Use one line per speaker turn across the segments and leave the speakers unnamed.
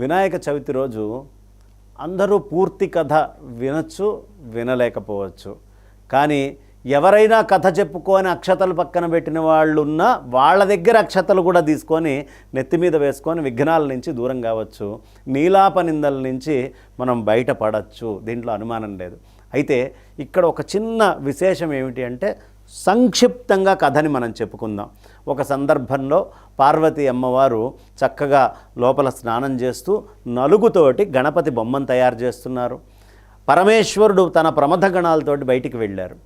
వినాయక చవితి రోజు అందరూ పూర్తి కథ వినొచ్చు వినలేకపోవచ్చు. కానీ ఎవరైనా కథ చెప్పుకొని అక్షతలు పక్కన పెట్టిన వాళ్ళు ఉన్నా వాళ్ళ దగ్గర అక్షతలు కూడా తీసుకొని నెత్తి మీద వేసుకొని విఘ్నాల నుంచి దూరం కావచ్చు. నీలాప నిందల నుంచి మనం బయటపడచ్చు. దీంట్లో అనుమానం లేదు. అయితే ఇక్కడ ఒక చిన్న విశేషం ఏమిటి అంటే సంక్షిప్తంగా కథని మనం చెప్పుకుందాం. ఒక సందర్భంలో పార్వతి అమ్మవారు చక్కగా లోపల స్నానం చేస్తూ నలుగుతోటి గణపతి బొమ్మను తయారు చేస్తున్నారు. పరమేశ్వరుడు తన ప్రమథ గణాలతోటి బయటికి వెళ్ళారు.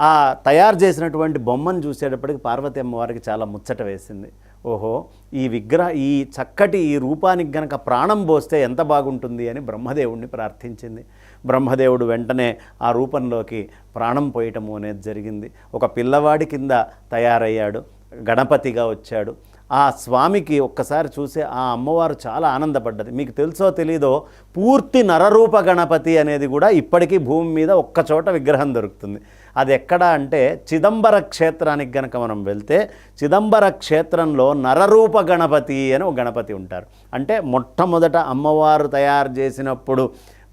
ఆ తయారు చేసినటువంటి బొమ్మను చూసేటప్పటికి పార్వతి అమ్మవారికి చాలా ముచ్చట వేసింది. ఓహో ఈ విగ్రహ ఈ చక్కటి ఈ రూపానికి గనక ప్రాణం పోస్తే ఎంత బాగుంటుంది అని బ్రహ్మదేవుడిని ప్రార్థించింది. బ్రహ్మదేవుడు వెంటనే ఆ రూపంలోకి ప్రాణం పోయటము అనేది జరిగింది. ఒక పిల్లవాడి కింద తయారయ్యాడు గణపతిగా వచ్చాడు. ఆ స్వామికి ఒక్కసారి చూసే ఆ అమ్మవారు చాలా ఆనందపడ్డది. మీకు తెలుసో తెలీదో పూర్తి నరరూప గణపతి అనేది కూడా ఇప్పటికీ భూమి మీద ఒక్కచోట విగ్రహం దొరుకుతుంది. అది ఎక్కడ అంటే చిదంబర క్షేత్రానికి గనక మనం వెళ్తే చిదంబర క్షేత్రంలో నరరూప గణపతి అని ఒక గణపతి ఉంటారు. అంటే మొట్టమొదట అమ్మవారు తయారు చేసినప్పుడు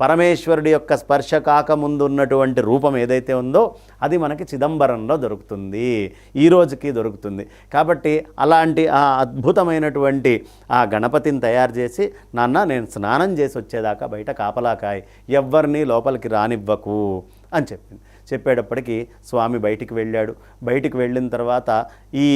పరమేశ్వరుడి యొక్క స్పర్శ కాకముందు ఉన్నటువంటి రూపం ఏదైతే ఉందో అది మనకి చిదంబరంలో దొరుకుతుంది. ఈ రోజుకి దొరుకుతుంది. కాబట్టి అలాంటి ఆ అద్భుతమైనటువంటి ఆ గణపతిని తయారు చేసి నాన్న నేను స్నానం చేసి వచ్చేదాకా బయట కాపలాకాయ ఎవ్వరిని లోపలికి రానివ్వకు అని చెప్పింది. చెప్పేటప్పటికి స్వామి బయటికి వెళ్ళాడు. బయటికి వెళ్ళిన తర్వాత ఈ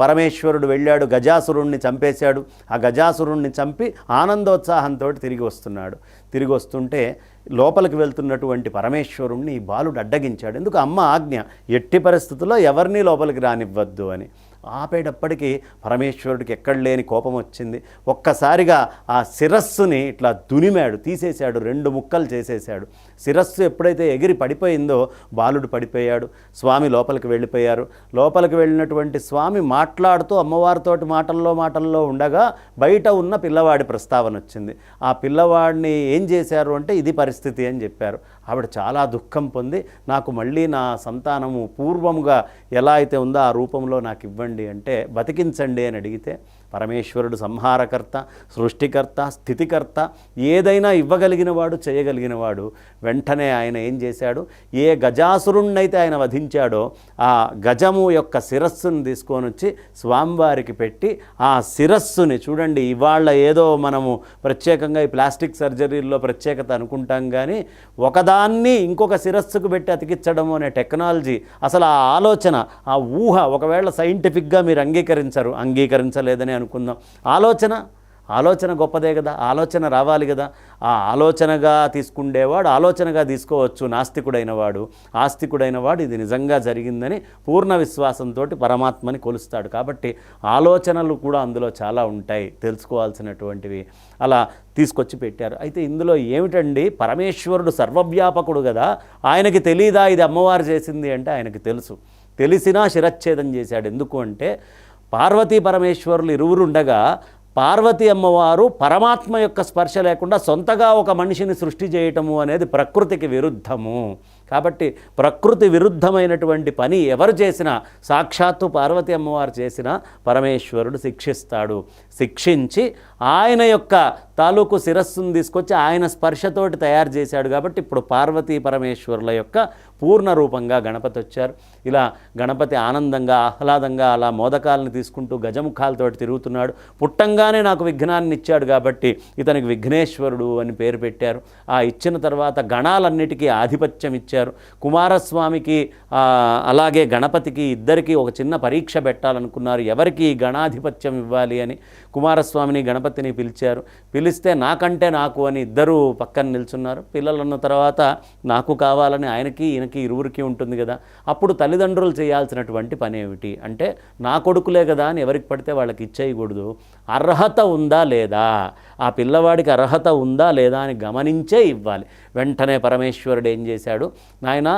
పరమేశ్వరుడు వెళ్ళాడు గజాసురుణ్ణి చంపేశాడు. ఆ గజాసురుణ్ణి చంపి ఆనందోత్సాహంతో తిరిగి వస్తున్నాడు. తిరిగి వస్తుంటే లోపలికి వెళ్తున్నటువంటి పరమేశ్వరుణ్ణి ఈ బాలుడు అడ్డగించాడు. ఎందుకు? అమ్మ ఆజ్ఞ ఎట్టి పరిస్థితుల్లో ఎవరినీ లోపలికి రానివ్వద్దు అని. ఆపేటప్పటికీ పరమేశ్వరుడికి ఎక్కడ లేని కోపం వచ్చింది. ఒక్కసారిగా ఆ శిరస్సుని ఇట్లా దునిమాడు తీసేశాడు రెండు ముక్కలు చేసేశాడు. శిరస్సు ఎప్పుడైతే ఎగిరి పడిపోయిందో బాలుడు పడిపోయాడు. స్వామి లోపలికి వెళ్ళిపోయారు. లోపలికి వెళ్ళినటువంటి స్వామి మాట్లాడుతూ అమ్మవారితోటి మాటల్లో మాటల్లో ఉండగా బయట ఉన్న పిల్లవాడి ప్రస్తావన వచ్చింది. ఆ పిల్లవాడిని ఏం చేశారు అంటే ఇది పరిస్థితి అని చెప్పారు. ఆవిడ చాలా దుఃఖం పొంది నాకు మళ్ళీ నా సంతానము పూర్వముగా ఎలా అయితే ఉందో ఆ రూపంలో నాకు ఇవ్వండి అంటే బతికించండి అని అడిగితే పరమేశ్వరుడు సంహారకర్త సృష్టికర్త స్థితికర్త ఏదైనా ఇవ్వగలిగినవాడు చేయగలిగినవాడు వెంటనే ఆయన ఏం చేశాడు? ఏ గజాసురుణ్ణైతే ఆయన వధించాడో ఆ గజము యొక్క శిరస్సును తీసుకొని వచ్చి స్వామివారికి పెట్టి ఆ శిరస్సుని చూడండి ఇవాళ ఏదో మనము ప్రత్యేకంగా ఈ ప్లాస్టిక్ సర్జరీల్లో ప్రత్యేకత అనుకుంటాం కానీ ఒకదాన్ని ఇంకొక శిరస్సుకు పెట్టి అతికించడం అనే టెక్నాలజీ అసలు ఆ ఆలోచన ఆ ఊహ ఒకవేళ సైంటిఫిక్గా మీరు అంగీకరించరు అంగీకరించలేదని అనుకుందాం. ఆలోచన ఆలోచన గొప్పదే కదా ఆలోచన రావాలి కదా. ఆ ఆలోచనగా తీసుకుండేవాడు ఆలోచనగా తీసుకోవచ్చు. నాస్తికుడైన వాడు ఆస్తికుడైన వాడు ఇది నిజంగా జరిగిందని పూర్ణ విశ్వాసంతో పరమాత్మని కొలుస్తాడు. కాబట్టి ఆలోచనలు కూడా అందులో చాలా ఉంటాయి తెలుసుకోవాల్సినటువంటివి. అలా తీసుకొచ్చి పెట్టారు. అయితే ఇందులో ఏమిటండి? పరమేశ్వరుడు సర్వవ్యాపకుడు కదా. ఆయనకి తెలీదా ఇది అమ్మవారు చేసింది అంటే ఆయనకి తెలుసు. తెలిసినా శిరచ్ఛేదం చేశాడు. ఎందుకు అంటే పార్వతీ పరమేశ్వరులు ఇరువురుండగా పార్వతి అమ్మవారు పరమాత్మ యొక్క స్పర్శ లేకుండా సొంతగా ఒక మనిషిని సృష్టి చేయటము అనేది ప్రకృతికి విరుద్ధము. కాబట్టి ప్రకృతి విరుద్ధమైనటువంటి పని ఎవరు చేసినా సాక్షాత్తు పార్వతి అమ్మవారు చేసినా పరమేశ్వరుడు శిక్షిస్తాడు. శిక్షించి ఆయన యొక్క తాలూకు శిరస్సును తీసుకొచ్చి ఆయన స్పర్శతోటి తయారు చేశాడు కాబట్టి ఇప్పుడు పార్వతీ పరమేశ్వరుల యొక్క పూర్ణ రూపంగా గణపతి వచ్చారు. ఇలా గణపతి ఆనందంగా ఆహ్లాదంగా అలా మోదకాలను తీసుకుంటూ గజముఖాలతోటి తిరుగుతున్నాడు. పుట్టంగానే నాకు విఘ్నాన్ని ఇచ్చాడు కాబట్టి ఇతనికి విఘ్నేశ్వరుడు అని పేరు పెట్టారు. ఆ ఇచ్చిన తర్వాత గణాలన్నిటికీ ఆధిపత్యం ఇచ్చారు. కుమారస్వామికి అలాగే గణపతికి ఇద్దరికి ఒక చిన్న పరీక్ష పెట్టాలనుకున్నారు. ఎవరికి గణాధిపత్యం ఇవ్వాలి అని కుమారస్వామిని గణపతిని పిలిచారు. పిలిస్తే నాకంటే నాకు అని ఇద్దరు పక్కన నిల్చున్నారు. పిల్లలు ఉన్న తర్వాత నాకు కావాలని ఆయనకి ఈయనకి ఇరువురికి ఉంటుంది కదా. అప్పుడు తల్లిదండ్రులు చేయాల్సినటువంటి పని ఏమిటి? అంటే నా కొడుకులే కదా అని ఎవరికి పడితే వాళ్ళకి ఇచ్చేయకూడదు. అర్హత ఉందా లేదా? ఆ పిల్లవాడికి అర్హత ఉందా లేదా అని గమనించే ఇవ్వాలి. వెంటనే పరమేశ్వరుడు ఏం చేశాడు? నాయన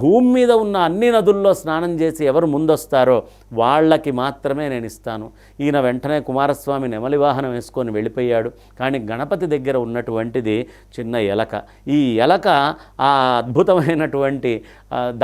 భూమి మీద ఉన్న అన్ని నదుల్లో స్నానం చేసి ఎవరు ముందొస్తారో వాళ్ళకి మాత్రమే నేను ఇస్తాను. ఈయన వెంటనే కుమారస్వామి నెమలి వాహనం వేసుకొని వెళ్ళిపోయాడు. కానీ గణపతి దగ్గర ఉన్నటువంటిది చిన్న ఎలక. ఈ ఎలక ఆ అద్భుతమైనటువంటి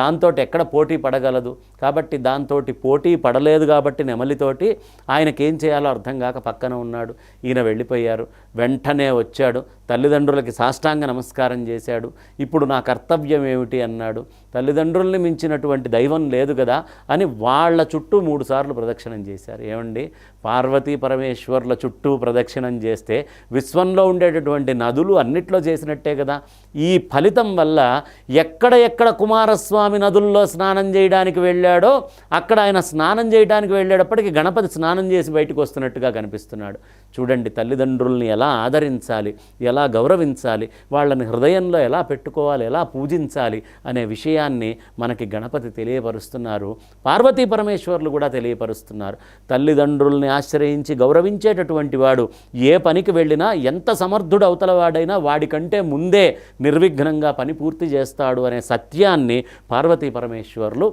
దాంతో ఎక్కడ పోటీ పడగలదు. కాబట్టి దాంతో పోటీ పడలేదు కాబట్టి నెమలితోటి ఆయనకేం చేయాలో అర్థం కాక పక్కన ఉన్నాడు. ఈయన వెళ్ళిపోయారు. వెంటనే వచ్చాడు. తల్లిదండ్రులకి సాష్టాంగ నమస్కారం చేశాడు. ఇప్పుడు నా కర్తవ్యం ఏమిటి? అన్నాడు. తల్లిదండ్రుల్ని మించినటువంటి దైవం లేదు కదా అని వాళ్ళ చుట్టూ మూడు సార్లు ప్రదక్షిణం చేశారు. ఏమండి? పార్వతీ పరమేశ్వర్ల చుట్టూ ప్రదక్షిణం చేస్తే విశ్వంలో ఉండేటటువంటి నదులు అన్నిట్లో చేసినట్టే కదా. ఈ ఫలితం వల్ల ఎక్కడ ఎక్కడ కుమారస్వామి నదుల్లో స్నానం చేయడానికి వెళ్ళాడో అక్కడ ఆయన స్నానం చేయడానికి వెళ్ళేటప్పటికి గణపతి స్నానం చేసి బయటకు వస్తున్నట్టుగా కనిపిస్తున్నాడు. చూడండి తల్లిదండ్రుల్ని ఎలా ఆదరించాలి ఎలా గౌరవించాలి వాళ్ళని హృదయంలో ఎలా పెట్టుకోవాలి ఎలా పూజించాలి అనే విషయాన్ని మనకి గణపతి తెలియపరుస్తున్నారు. పార్వతీ పరమేశ్వరులు కూడా తెలియపరుస్తున్నారు. తల్లిదండ్రుల్ని ఆశ్రయించి గౌరవించేటటువంటి వాడు ఏ పనికి వెళ్ళినా ఎంత సమర్థుడు అవతల వాడైనా వాడికంటే ముందే నిర్విఘ్నంగా పని పూర్తి చేస్తాడు అనే సత్యాన్ని పార్వతీ పరమేశ్వర్లు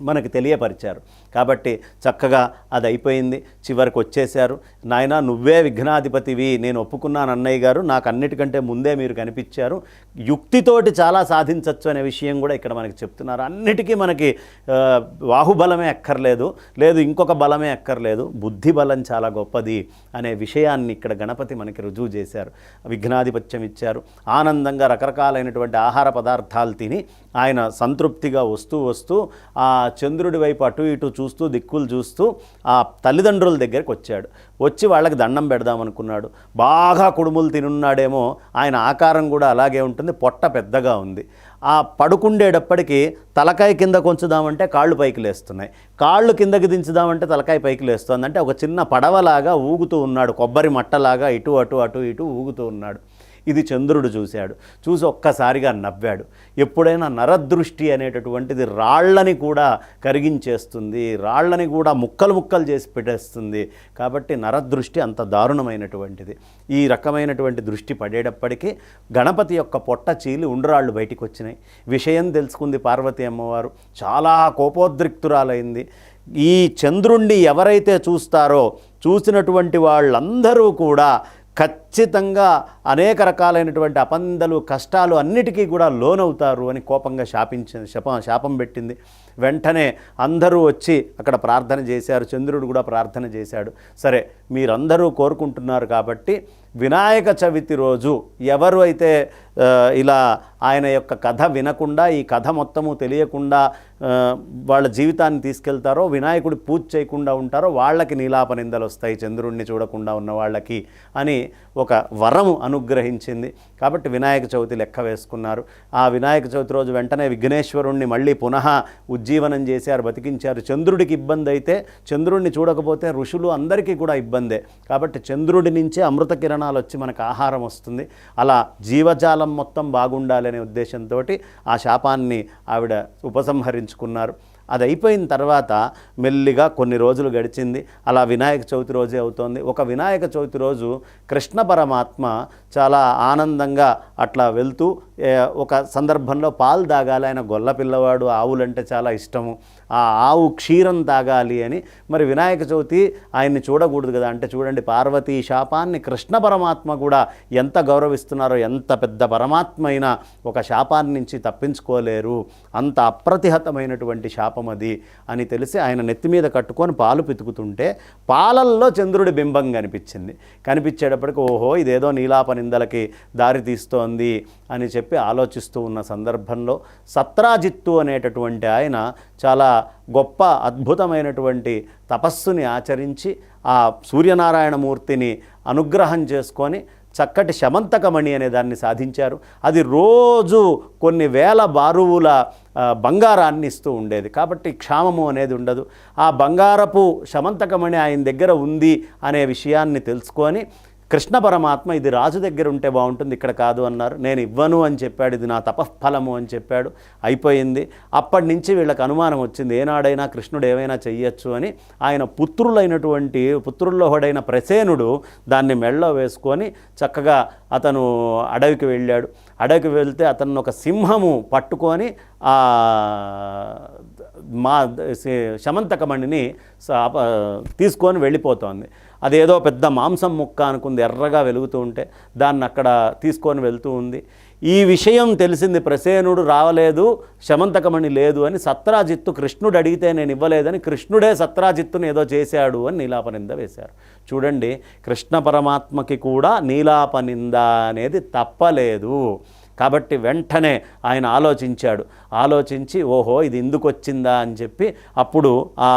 మనకి తెలియపరిచారు. కాబట్టి చక్కగా అది అయిపోయింది చివరికి వచ్చేశారు. నాయన నువ్వే విఘ్నాధిపతివి నేను ఒప్పుకున్నాను అన్నయ్య గారు. నాకు అన్నిటికంటే ముందే మీరు కనిపించారు. యుక్తితోటి చాలా సాధించవచ్చు అనే విషయం కూడా ఇక్కడ మనకి చెప్తున్నారు. అన్నిటికీ మనకి బాహుబలమే అక్కర్లేదు. లేదు ఇంకొక బలమే అక్కర్లేదు. బుద్ధి బలం చాలా గొప్పది అనే విషయాన్ని ఇక్కడ గణపతి మనకి రుజువు చేశారు. విఘ్నాధిపత్యం ఇచ్చారు. ఆనందంగా రకరకాలైనటువంటి ఆహార పదార్థాలు తిని ఆయన సంతృప్తిగా వస్తూ వస్తూ ఆ చంద్రుడి వైపు అటు ఇటు చూస్తూ దిక్కులు చూస్తూ ఆ తల్లిదండ్రుల దగ్గరికి వచ్చాడు. వచ్చి వాళ్ళకి దండం పెడదాం అనుకున్నాడు బాగా కుడుములు తినున్నాడేమో ఆయన ఆకారం కూడా అలాగే ఉంటుంది పొట్ట పెద్దగా ఉంది. ఆ పడుకుండేటప్పటికి తలకాయ కింద కొంచుదామంటే కాళ్ళు పైకి లేస్తున్నాయి. కాళ్ళు కిందకి దించుదామంటే తలకాయ పైకి లేస్తుంది. అంటే ఒక చిన్న పడవలాగా ఊగుతూ ఉన్నాడు. కొబ్బరి మట్టలాగా ఇటు అటు అటు ఇటు ఊగుతూ ఉన్నాడు. ఇది చంద్రుడు చూశాడు. చూసి ఒక్కసారిగా నవ్వాడు. ఎప్పుడైనా నరదృష్టి అనేటటువంటిది రాళ్ళని కూడా కరిగించేస్తుంది. రాళ్ళని కూడా ముక్కలు ముక్కలు చేసి పెట్టేస్తుంది. కాబట్టి నరదృష్టి అంత దారుణమైనటువంటిది. ఈ రకమైనటువంటి దృష్టి పడేటప్పటికీ గణపతి యొక్క పొట్ట చీలి ఉండ్రాళ్ళు బయటికి వచ్చినాయి. విషయం తెలుసుకుంది పార్వతి అమ్మవారు. చాలా కోపోద్రిక్తురాలైంది. ఈ చంద్రుణ్ణి ఎవరైతే చూస్తారో చూసినటువంటి వాళ్ళందరూ కూడా ఖచ్చితంగా అనేక రకాలైనటువంటి అపందలు కష్టాలు అన్నిటికీ కూడా లోనవుతారు అని కోపంగా శాపించింది శప శాపం పెట్టింది. వెంటనే అందరూ వచ్చి అక్కడ ప్రార్థన చేశారు చంద్రుడు కూడా ప్రార్థన చేశాడు. సరే మీరందరూ కోరుకుంటున్నారు కాబట్టి వినాయక చవితి రోజు ఎవరు అయితే ఇలా ఆయన యొక్క కథ వినకుండా ఈ కథ మొత్తము తెలియకుండా వాళ్ళ జీవితాన్ని తీసుకెళ్తారో వినాయకుడి పూజ చేయకుండా ఉంటారో వాళ్ళకి నీలాప నిందలు వస్తాయి చంద్రుణ్ణి చూడకుండా ఉన్న వాళ్ళకి అని ఒక వరము అనుగ్రహించింది. కాబట్టి వినాయక చవితి లెక్క వేసుకున్నారు. ఆ వినాయక చవితి రోజు వెంటనే విఘ్నేశ్వరుణ్ణి మళ్ళీ పునః ఉజ్జీవనం చేశారు బతికించారు. చంద్రుడికి ఇబ్బంది అయితే చంద్రుడిని చూడకపోతే ఋషులు అందరికీ కూడా ఇబ్బందే. కాబట్టి చంద్రుడి నుంచే అమృత కిరణాలు వచ్చి మనకు ఆహారం వస్తుంది. అలా జీవజాలం మొత్తం బాగుండాలనే ఉద్దేశంతో ఆ శాపాన్ని ఆవిడ ఉపసంహరించుకున్నారు. అది అయిపోయిన తర్వాత మెల్లిగా కొన్ని రోజులు గడిచింది. అలా వినాయక చవితి రోజే అవుతోంది. ఒక వినాయక చవితి రోజు కృష్ణ పరమాత్మ చాలా ఆనందంగా అట్లా వెళ్తూ ఒక సందర్భంలో పాలు తాగాలి. ఆయన గొల్ల పిల్లవాడు ఆవులంటే చాలా ఇష్టము. ఆ ఆవు క్షీరం తాగాలి అని. మరి వినాయక చవితి ఆయన్ని చూడకూడదు కదా. అంటే చూడండి పార్వతీ శాపాన్ని కృష్ణ పరమాత్మ కూడా ఎంత గౌరవిస్తున్నారో ఎంత పెద్ద పరమాత్మ అయినా ఒక శాపాన్ని నుంచి తప్పించుకోలేరు. అంత అప్రతిహతమైనటువంటి శాపం అది అని తెలిసి ఆయన నెత్తి మీద కట్టుకొని పాలు పితుకుతుంటే పాలల్లో చంద్రుడి బింబం కనిపించింది. కనిపించేటప్పటికి ఓహో ఇదేదో నీలాప నిందలకి దారి తీస్తోంది అని చెప్పి ఆలోచిస్తూ ఉన్న సందర్భంలో సత్రాజిత్తు అనేటటువంటి ఆయన చాలా గొప్ప అద్భుతమైనటువంటి తపస్సుని ఆచరించి ఆ సూర్యనారాయణమూర్తిని అనుగ్రహం చేసుకొని చక్కటి శమంతకమణి అనే దాన్ని సాధించారు. అది రోజు కొన్ని వేల బారువుల బంగారాన్ని ఇస్తూ ఉండేది. కాబట్టి క్షామము అనేది ఉండదు. ఆ బంగారపు శమంతకమణి ఆయన దగ్గర ఉంది అనే విషయాన్ని తెలుసుకొని కృష్ణ పరమాత్మ ఇది రాజు దగ్గర ఉంటే బాగుంటుంది ఇక్కడ కాదు అన్నారు. నేను ఇవ్వను అని చెప్పాడు ఇది నా తపఫలము అని చెప్పాడు. అయిపోయింది. అప్పటి నుంచి వీళ్ళకి అనుమానం వచ్చింది ఏనాడైనా కృష్ణుడు ఏమైనా చెయ్యొచ్చు అని. ఆయన పుత్రులైనటువంటి పుత్రుల్లో ఒకడైన ప్రసేనుడు దాన్ని మెళ్ళో వేసుకొని చక్కగా అతను అడవికి వెళ్ళాడు. అడవికి వెళ్తే అతను ఒక సింహము పట్టుకొని ఆ మా శమంతకమణిని తీసుకొని వెళ్ళిపోతోంది. అదేదో పెద్ద మాంసం ముక్క అనుకుంది ఎర్రగా వెలుగుతూ ఉంటే. దాన్ని అక్కడ తీసుకొని వెళ్తూ ఉంది. ఈ విషయం తెలిసింది ప్రసేనుడు రావలేదు శమంతకమణి లేదు అని సత్రాజిత్తు కృష్ణుడు అడిగితే నేను ఇవ్వలేదని కృష్ణుడే సత్రాజిత్తును ఏదో చేశాడు అని నీలాపనింద వేశారు. చూడండి కృష్ణ పరమాత్మకి కూడా నీలాపనింద అనేది తప్పలేదు. కాబట్టి వెంటనే ఆయన ఆలోచించాడు. ఆలోచించి ఓహో ఇది ఎందుకు వచ్చిందా అని చెప్పి అప్పుడు ఆ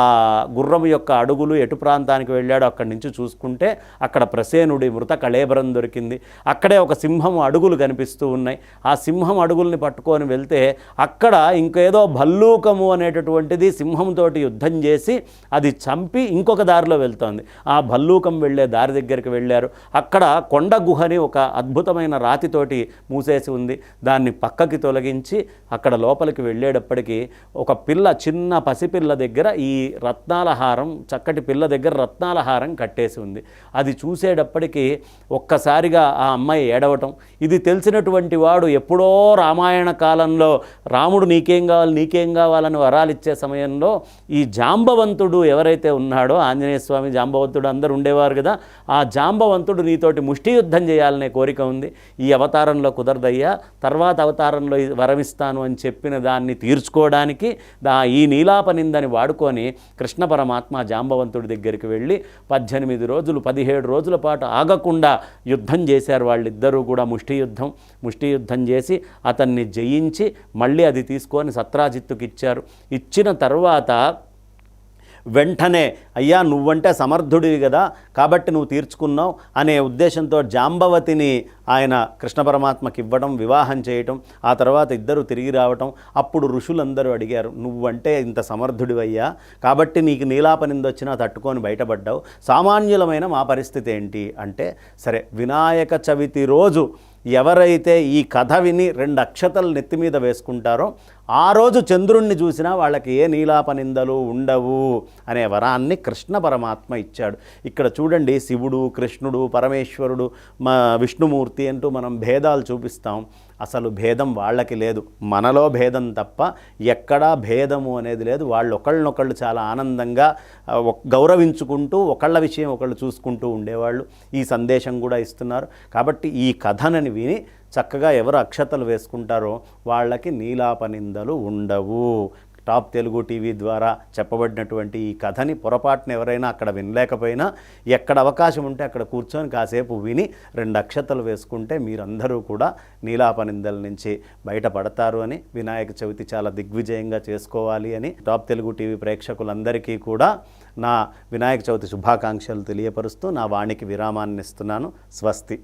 గుర్రం యొక్క అడుగులు ఎటు ప్రాంతానికి వెళ్ళాడో అక్కడి నుంచి చూసుకుంటే అక్కడ ప్రసేనుడి మృత కళేబరం దొరికింది. అక్కడే ఒక సింహం అడుగులు కనిపిస్తూ ఉన్నాయి. ఆ సింహం అడుగుల్ని పట్టుకొని వెళ్తే అక్కడ ఇంకేదో భల్లూకము అనేటటువంటిది సింహంతోటి యుద్ధం చేసి అది చంపి ఇంకొక దారిలో వెళ్తోంది. ఆ భల్లూకం వెళ్ళే దారి దగ్గరికి వెళ్ళారు. అక్కడ కొండ గుహని ఒక అద్భుతమైన రాతితోటి మూసేసి ఉంది. దాన్ని పక్కకి తొలగించి అక్కడ లోపలికి వెళ్ళేటప్పటికి ఒక పిల్ల చిన్న పసిపిల్ల దగ్గర ఈ రత్నాల హారం చక్కటి పిల్ల దగ్గర రత్నాల హారం కట్టేసి ఉంది. అది చూసేటప్పటికి ఒక్కసారిగా ఆ అమ్మాయి ఏడవటం. ఇది తెలిసినటువంటి వాడు ఎప్పుడో రామాయణ కాలంలో రాముడు నీకేం కావాలి నీకేం కావాలని వరాలు ఇచ్చే సమయంలో ఈ జాంబవంతుడు ఎవరైతే ఉన్నాడో ఆంజనేయ స్వామి జాంబవంతుడు అందరు ఉండేవారు కదా ఆ జాంబవంతుడు నీతోటి ముష్టి యుద్ధం చేయాలనే కోరిక ఉంది. ఈ అవతారంలో కుదరదయ్యా తర్వాత అవతారంలో వరమిస్తాను అని చెప్పిన దాన్ని తీర్చుకోవడానికి దా ఈ నీలాపనిందని వాడుకొని కృష్ణ పరమాత్మ జాంబవంతుడి దగ్గరికి వెళ్ళి పద్దెనిమిది రోజులు పదిహేడు రోజుల పాటు ఆగకుండా యుద్ధం చేశారు వాళ్ళిద్దరూ కూడా ముష్టి యుద్ధం ముష్టి యుద్ధం చేసి అతన్ని జయించి మళ్ళీ అది తీసుకొని సత్రాజిత్తుకి ఇచ్చారు ఇచ్చిన తర్వాత వెంటనే అయ్యా నువ్వంటే సమర్థుడివి కదా కాబట్టి నువ్వు తీర్చుకున్నావు అనే ఉద్దేశంతో జాంబవతిని ఆయన కృష్ణ పరమాత్మకి ఇవ్వడం వివాహం చేయటం ఆ తర్వాత ఇద్దరు తిరిగి రావటం అప్పుడు ఋషులందరూ అడిగారు నువ్వంటే ఇంత సమర్థుడివయ్యా కాబట్టి నీకు నీలాపనిందొచ్చినా తట్టుకొని బయటపడ్డావు సామాన్యులమైన మా పరిస్థితి ఏంటి? అంటే సరే వినాయక చవితి రోజు ఎవరైతే ఈ కథ విని రెండు అక్షతలు నెత్తి మీద వేసుకుంటారో ఆ రోజు చంద్రుణ్ణి చూసినా వాళ్ళకి ఏ నీలాపనిందలు ఉండవు అనే వరాన్ని కృష్ణ పరమాత్మ ఇచ్చాడు. ఇక్కడ చూడండి శివుడు కృష్ణుడు పరమేశ్వరుడు మా విష్ణుమూర్తి అంటూ మనం భేదాలు చూపిస్తాం. అసలు భేదం వాళ్ళకి లేదు. మనలో భేదం తప్ప ఎక్కడా భేదము అనేది లేదు. వాళ్ళు ఒకళ్ళనొకళ్ళు చాలా ఆనందంగా గౌరవించుకుంటూ ఒకళ్ళ విషయం ఒకళ్ళు చూసుకుంటూ ఉండేవాళ్ళు. ఈ సందేశం కూడా ఇస్తున్నారు. కాబట్టి ఈ కథనని విని చక్కగా ఎవరు అక్షతలు వేసుకుంటారో వాళ్ళకి నీలాపనిందలు ఉండవు. టాప్ తెలుగు టీవీ ద్వారా చెప్పబడినటువంటి ఈ కథని పొరపాటున ఎవరైనా అక్కడ వినలేకపోయినా ఎక్కడ అవకాశం ఉంటే అక్కడ కూర్చొని కాసేపు విని రెండు అక్షతలు వేసుకుంటే మీరందరూ కూడా నీలాపనిందల నుంచి బయటపడతారు అని వినాయక చవితి చాలా దిగ్విజయంగా చేసుకోవాలి అని టాప్ తెలుగు టీవీ ప్రేక్షకులందరికీ కూడా నా వినాయక చవితి శుభాకాంక్షలు తెలియపరుస్తూ నా వాణికి విరామాన్ని ఇస్తున్నాను స్వస్తి.